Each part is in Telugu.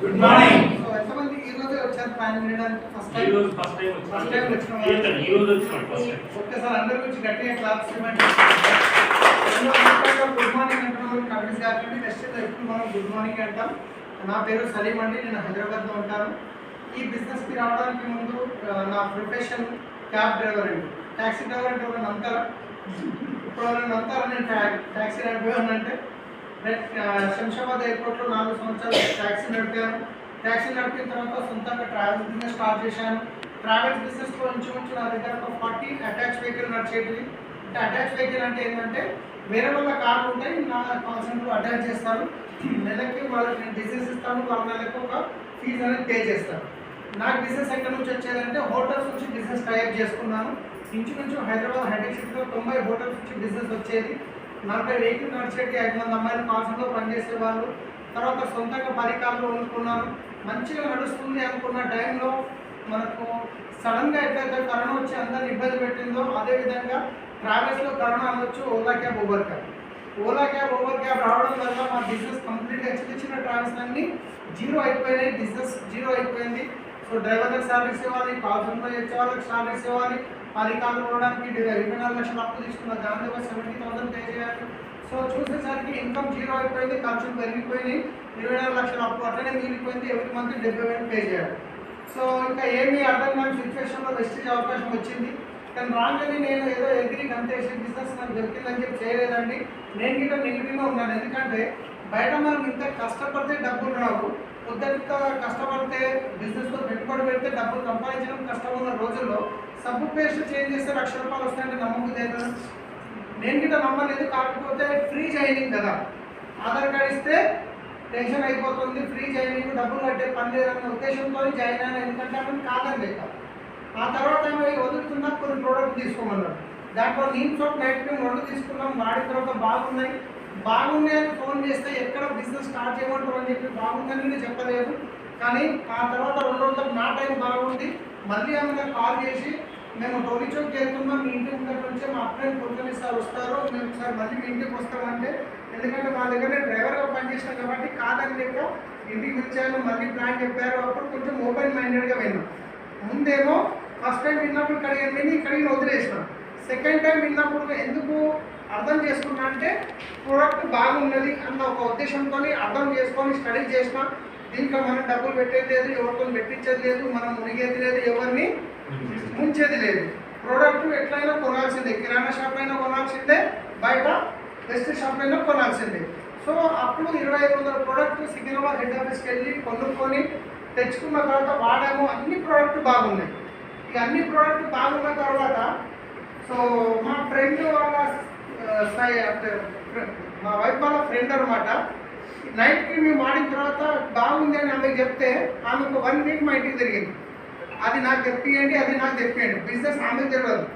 గుడ్ మార్నింగ్ సో ఎంతమంది ఈ రోజే వచ్చారు ప్లాన్ చేయడానికి? ఫస్ట్ ఈ టైం రోజు ఫస్ట్ టైం First time వచ్చినాం. వచ్చినాం ఈ రోజు వచ్చినాం ఫస్ట్ టైం ఒక్కసారి అందరి గురించి గట్టిగా క్లాప్స్ ఇవ్వండి గుడ్ మార్నింగ్ అంటున్నాం కమిటీస్ కాకండి నెక్స్ట్ ఎప్పుడు మనం గుడ్ మార్నింగ్ అంటాం. నా పేరు సలీం అండి. నేను హైదరాబాద్లో ఉంటాను. ఈ బిజినెస్కి రావడానికి ముందు నా ప్రొఫెషన్ క్యాబ్ డ్రైవర్ అండి. ట్యాక్సీ డ్రైవర్ అంటే ఒక నమ్ముతారా? ఇప్పుడు ఎవరైనా నమ్ముతారా? నేను ట్యా- ట్యాక్సీ నడిపాను అంటే Uh, శంషాబాద్ ఎయిర్పోర్ట్లో నాలుగు సంవత్సరాలు ట్యాక్సీ నడిపాను. ట్యాక్సీ నడిపిన తర్వాత సొంతంగా ట్రావెల్స్ బిజినెస్ స్టార్ట్ చేశాను. ట్రావెల్స్ బిజినెస్లో ఇంచుమించు నా దగ్గర ఒక ఫార్టీ అటాచ్ వెహికల్ నడిచేటివి. అంటే అటాచ్ వెహికల్ అంటే ఏంటంటే వేరే వాళ్ళ కార్లు ఉంటాయి నా కాన్సెంట్లో అటాచ్ చేస్తాను నెలకి వాళ్ళకి నేను బిజినెస్ ఇస్తాను వాళ్ళ నెలకి ఒక ఫీజు అనేది పే చేస్తాను నాకు బిజినెస్ ఎక్కడి నుంచి వచ్చేదంటే హోటల్స్ నుంచి బిజినెస్ టైప్ చేసుకున్నాను. ఇంచుమించు హైదరాబాద్ హైటెక్ సిటీలో తొంభై హోటల్స్ నుంచి బిజినెస్ వచ్చేది. నలభై వెహికల్ నడిచేటి ఐదు మంది అమ్మాయిలు కాన్సెంట్లో పనిచేసే వాళ్ళు తర్వాత సొంతంగా పరికాలు వండుకున్నాను మంచిగా నడుస్తుంది అనుకున్న టైంలో మనకు సడన్గా ఎట్లయితే కరోనా వచ్చి అందరిని ఇబ్బంది పెట్టిందో అదేవిధంగా ట్రావెల్స్లో కరోనా అనొచ్చు Ola cab Uber cab. Ola cab Uber cab రావడం వల్ల మా బిజినెస్ కంప్లీట్గా చిన్న చిన్న ట్రావెల్స్ అన్ని జీరో అయిపోయినాయి. బిజినెస్ జీరో అయిపోయింది. సో డ్రైవర్లకు సార్ ఇవ్వాలి కాల్ సెంటర్ ఇచ్చే వాళ్ళకి సర్వీస్ ఇవ్వాలి పది కాళ్ళు ఇరవై నాలుగు లక్షలు అప్పు తీసుకున్న దాని సెవెంటీ థౌసండ్ పే చేయాలి సో చూసేసరికి ఇన్కమ్ జీరో అయిపోయింది ఖర్చులు పెరిగిపోయినాయి ఇరవై నాలుగు లక్షల అప్పు అట్లనే మిగిలిపోయింది ఎవరి మంత్ డెబ్బై వేలు పే చేయాలి సో ఇంకా ఏమీ అర్థం కాని సిచ్యువేషన్లో వెస్టేజ్ అవకాశం వచ్చింది. కానీ రాగానే నేను ఏదో ఎగ్రీ అంతేసి బిజినెస్ నాకు దొరికిందని చెప్పి చేయలేదండి. నేను గిట్ట నెగిటివ్గా ఉన్నాను. ఎందుకంటే బయట మనం ఇంత కష్టపడితే డబ్బులు రావు. పొద్దుట కష్టపడితే బిజినెస్లో పెట్టుబడి పెడితే డబ్బులు సంపాదించడం కష్టం ఉన్న రోజుల్లో సబ్బు పేస్ట్ చేంజ్ చేస్తే లక్ష రూపాయలు వస్తాయంటే నమ్మకం లేదు. నేను గిట్ట నమ్మలేదు కాకపోతే ఫ్రీ జాయినింగ్ కదా. ఆధార్ కార్డ్ ఇస్తే టెన్షన్ అయిపోతుంది. ఫ్రీ జాయినింగ్ డబ్బులు కట్టే పని లేదన్న ఉద్దేశంతో జాయిన్ అయినా ఎందుకంటే అతను కాదని లేక. ఆ తర్వాత ఏమో వదులుతున్నా కొన్ని ప్రోడక్ట్ తీసుకోమన్నారు. దాంట్లో నీమ్ సోప్ నైట్ క్రీమ్ రెండు తీసుకున్నాం. వాడిన తర్వాత బాగున్నాయి. బాగుంది అని ఫోన్ చేస్తే ఎక్కడ బిజినెస్ స్టార్ట్ చేయమంటారు అని చెప్పి బాగుందని నేను చెప్పలేదు. కానీ ఆ తర్వాత రెండు రోజులకు నా టైం బాగుంది. మళ్ళీ ఆమె కాల్ చేసి మేము టోలీ చౌక్ వెళ్తున్నాం. మీ ఇంటి ముందర నుంచి మా అప్పుడే పొద్దున్న సార్ వస్తారు. మేము ఒకసారి మళ్ళీ మీ ఇంటికి వస్తామంటే. ఎందుకంటే మా దగ్గర నేను డ్రైవర్గా పనిచేసాను కాబట్టి కాదని లేక ఇంటికి వచ్చాను మళ్ళీ ప్లాన్ చెప్పారు. అప్పుడు కొంచెం ఓపెన్ మైండెడ్గా విన్నాం ముందేమో ఫస్ట్ టైం విన్నప్పుడు ఇక్కడ ఇక్కడికి వదిలేసిన. సెకండ్ టైం విన్నప్పుడు ఎందుకు అర్థం చేసుకున్నా అంటే ప్రోడక్ట్ బాగున్నది అన్న ఒక ఉద్దేశంతో అర్థం చేసుకొని స్టడీ చేసినా దీంట్లో మనం డబ్బులు పెట్టేది లేదు ఎవరితో పెట్టించేది లేదు మనం మునిగేది లేదు ఎవరిని ముంచేది లేదు. ప్రోడక్ట్ ఎట్లయినా కొనాల్సిందే కిరాణా షాప్ అయినా కొనాల్సిందే బయట బెస్ట్ షాప్ అయినా కొనాల్సిందే. సో అప్పుడు ఇరవై ఐదు వందల ప్రోడక్ట్ సికింద్రాబాద్ హెడ్ ఆఫీస్కి వెళ్ళి కొనుక్కొని తెచ్చుకున్న తర్వాత వాడాము అన్ని ప్రోడక్ట్ బాగున్నాయి. ఇక అన్ని ప్రోడక్ట్ బాగున్న తర్వాత సో మా ఫ్రెండ్ వాళ్ళ సాయి అంటే మా వైఫ్ వాళ్ళ ఫ్రెండ్ అనమాట నైట్కి మేము వాడిన తర్వాత బాగుంది అని ఆమెకు చెప్తే ఆమెకు వన్ వీక్ మా ఇంటికి తిరిగింది. అది నాకు తెప్పియండి అది నాకు తెప్పియండి. బిజినెస్ ఆమెకు తెలియదు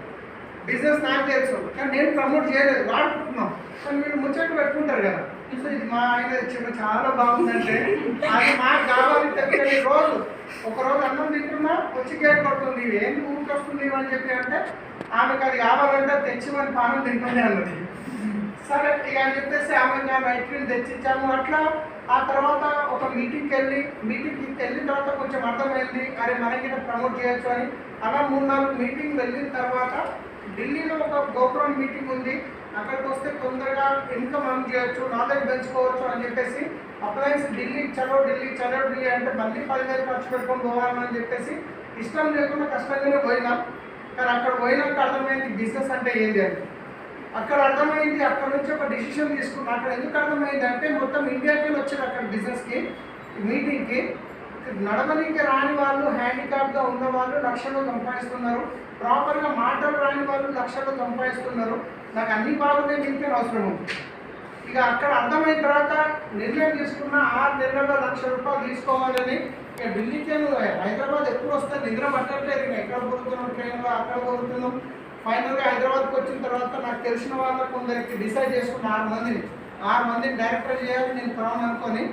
బిజినెస్ నాకు తెలుసు. కానీ నేను ప్రమోట్ చేయలేదు. వాడుకుంటున్నాం. కానీ వీళ్ళు ముచ్చట్లు పెట్టుకుంటారు కదా. సో ఇది మా ఆయన చాలా బాగుందంటే అది మాకు కావాలి తెప్పియండి రోజు. ఒక రోజు అన్నం తింటున్నా వచ్చి గేట్ కొడుతుంది. ఏంటి ఊరికి వస్తుంది అని చెప్పి అంటే ఆమెకు అది కావాలంటే తెచ్చిమని పానం తింటుంది అన్నది. సరే ఇక అని చెప్పేసి ఆమె నైట్ క్రీమ్ తెచ్చిచ్చాము. అట్లా ఆ తర్వాత ఒక మీటింగ్కి వెళ్ళి మీటింగ్కి వెళ్ళిన తర్వాత కొంచెం అర్థమైంది అరే మనకి ప్రమోట్ చేయొచ్చు అని. అలా మూడు నాలుగు మీటింగ్ వెళ్ళిన తర్వాత ఢిల్లీలో ఒక గోపురం మీటింగ్ ఉంది. అక్కడికి వస్తే తొందరగా ఇన్కమ్ అర్న్ చేయొచ్చు నాలెడ్జ్ పెంచుకోవచ్చు అని చెప్పేసి అప్లయన్స్ ఢిల్లీ చలో ఢిల్లీ చలో ఢిల్లీ అంటే మళ్ళీ పదివేలు ఖర్చు పెట్టుకొని పోవాలని చెప్పేసి ఇష్టం లేకుండా కష్టంగానే పోయినాం. కానీ అక్కడ పోయినాక అర్థమైంది బిజినెస్ అంటే ఏంటి అని. అక్కడ అర్థమైంది అక్కడ నుంచి ఒక డిసిషన్ తీసుకున్నా. అక్కడ ఎందుకు అర్థమైంది అంటే మొత్తం ఇండియాకి వచ్చారు అక్కడ బిజినెస్కి మీటింగ్కి నడవనికి రాని వాళ్ళు హ్యాండిక్యాప్గా ఉన్న వాళ్ళు లక్షలు సంపాదిస్తున్నారు. ప్రాపర్గా మాటలు రాని వాళ్ళు లక్షలు సంపాదిస్తున్నారు. నాకు అన్ని బాగున్నాయి తింటే అవసరం ఉంది ఇక అక్కడ అర్థమైన తర్వాత నిర్ణయం తీసుకున్న ఆరు నెలల్లో లక్ష రూపాయలు తీసుకోవాలని ఇక ఢిల్లీకే హైదరాబాద్ ఎప్పుడు వస్తే నిద్ర పట్టట్లేదు. ఇక ఎక్కడ పోతున్నాం ట్రైన్లో అక్కడ పోతున్నాం ఫైనల్గా హైదరాబాద్కి వచ్చిన తర్వాత నాకు తెలిసిన వాళ్ళ కొందరికి డిసైడ్ చేసుకున్న ఆరు మందిని ఆరు మందిని డైరెక్టర్ చేయాలి నేను ప్రాణం అనుకొని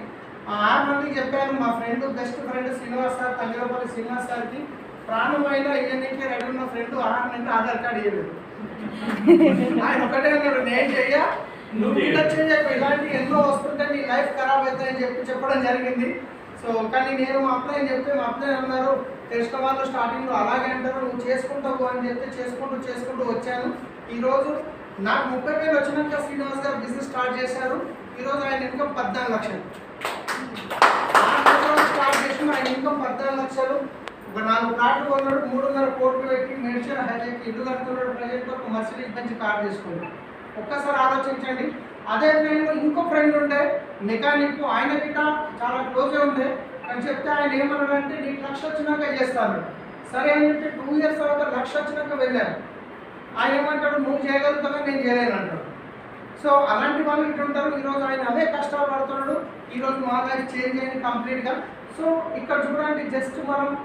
ఆరు మందికి చెప్పాను. మా friend best friend Srinivas sir Thangalapalli Srinivas సార్కి ప్రాణమైన ఇవన్నీ రెడీ ఉన్న ఫ్రెండ్ ఆరు నెలలు ఆధార్ కార్డు ఇవ్వలేదు ఆయన ఒకటే అన్నాడు నేను చెయ్య. నువ్వు ఇలా చేయకు ఇలాంటి ఎన్నో వస్తుంటే నీ లైఫ్ ఖరాబ్ అవుతాయని చెప్పి చెప్పడం జరిగింది. సో కానీ నేను మా అప్లై చెప్తే మా అప్లై అన్నారు తెలిసిన వాళ్ళు స్టార్టింగ్లో అలాగే అంటారు నువ్వు చేసుకుంటావు అని చెప్తే చేసుకుంటూ చేసుకుంటూ వచ్చాను. ఈరోజు నాకు ముప్పై వేలు వచ్చినాక శ్రీనివాస్ గారు బిజినెస్ స్టార్ట్ చేశారు. ఈరోజు ఆయన ఇన్కమ్ పద్నాలుగు లక్షలు. స్టార్ట్ చేసిన ఆయన ఇన్కమ్ పద్నాలుగు లక్షలు. ఒక నాలుగు ప్లాట్లు కొన్నాడు మూడున్నర కోట్లు పెట్టి మేడ్చల్ హైలైట్ ఇల్లు కడుతున్నాడు ప్రజెంట్ ఒక మర్సిడీస్ బెంచ్ కార్ చేసుకున్నాడు ఒక్కసారి ఆలోచించండి. అదే టైంలో ఇంకో ఫ్రెండ్ ఉండే. మెకానిక్ ఆయన గిట్ట చాలా క్లోజ్గా ఉండే. అని చెప్తే ఆయన ఏమన్నాడంటే నీకు లక్ష వచ్చినాక చేస్తాను. సరే అని టూ ఇయర్స్ తర్వాత లక్ష వచ్చినాక వెళ్ళాను. ఆయన ఏమంటాడు నువ్వు చేయగలుగుతావా? నేను చేయలేను అంటాడు. సో అలాంటి వాళ్ళు ఇటు ఉంటారు. ఈరోజు ఆయన అదే కష్టాలు పడుతున్నాడు. ఈరోజు మా దగ్గర చేంజ్ అయింది కంప్లీట్గా. సో ఇక్కడ చూడండి జస్ట్ మనం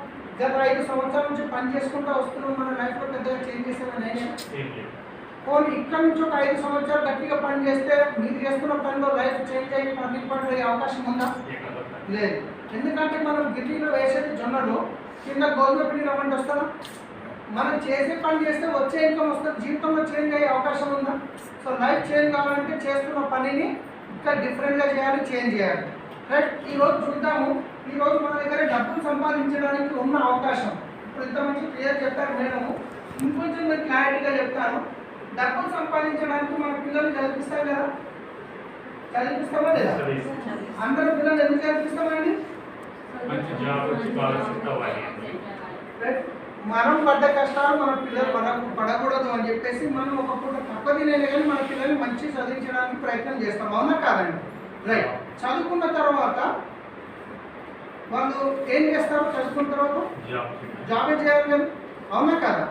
గత ఐదు సంవత్సరాల నుంచి పని చేసుకుంటూ వస్తున్నాం. మన లైఫ్లో పెద్దగా చేంజ్ చేసామని నేను? పోనీ ఇక్కడ నుంచి ఒక ఐదు సంవత్సరాలు గట్టిగా పని చేస్తే మీరు చేస్తున్న పనిలో లైఫ్ చేంజ్ అయ్యి పబ్లిక్ పని అయ్యే అవకాశం ఉందా? లేదు. ఎందుకంటే మనం గిడ్డీలో వేసేది జొన్నలు కింద గోధుమ పిండి రమ్మంటే వస్తారా మనం చేసే పని చేస్తే వచ్చే ఇన్కమ్ వస్తుంది జీవితంలో చేంజ్ అయ్యే అవకాశం ఉందా? సో లైఫ్ చేంజ్ కావాలంటే చేస్తున్న పనిని ఇంకా డిఫరెంట్గా చేయాలి చేంజ్ చేయాలి. రైట్ ఈరోజు చూద్దాము. ఈరోజు మన దగ్గర డబ్బులు సంపాదించడానికి ఉన్న అవకాశం. ఇప్పుడు ఇంత మంచి క్లియర్ చెప్పారు మేడము. ఇంకొంచెం క్లారిటీగా చెప్తాను డబ్బులు సంపాదించడానికి మన పిల్లలు చదివిస్తాం కదా? చదివిస్తామా లేదా? అందరూ పిల్లలు ఎందుకు చదివిస్తామండి? మనం పడ్డ కష్టాలు మన పిల్లలు మనకు పడకూడదు అని చెప్పేసి మనం ఒక పూట తక్కువ తినేది కానీ మన పిల్లల్ని మంచి చదివించడానికి ప్రయత్నం చేస్తాం. అవునా కాదండి? రైట్ చదువుకున్న తర్వాత వాళ్ళు ఏం చేస్తారు? చదువుకున్న తర్వాత? జాబ్ చేయాలి కదా? అవునా కాదా?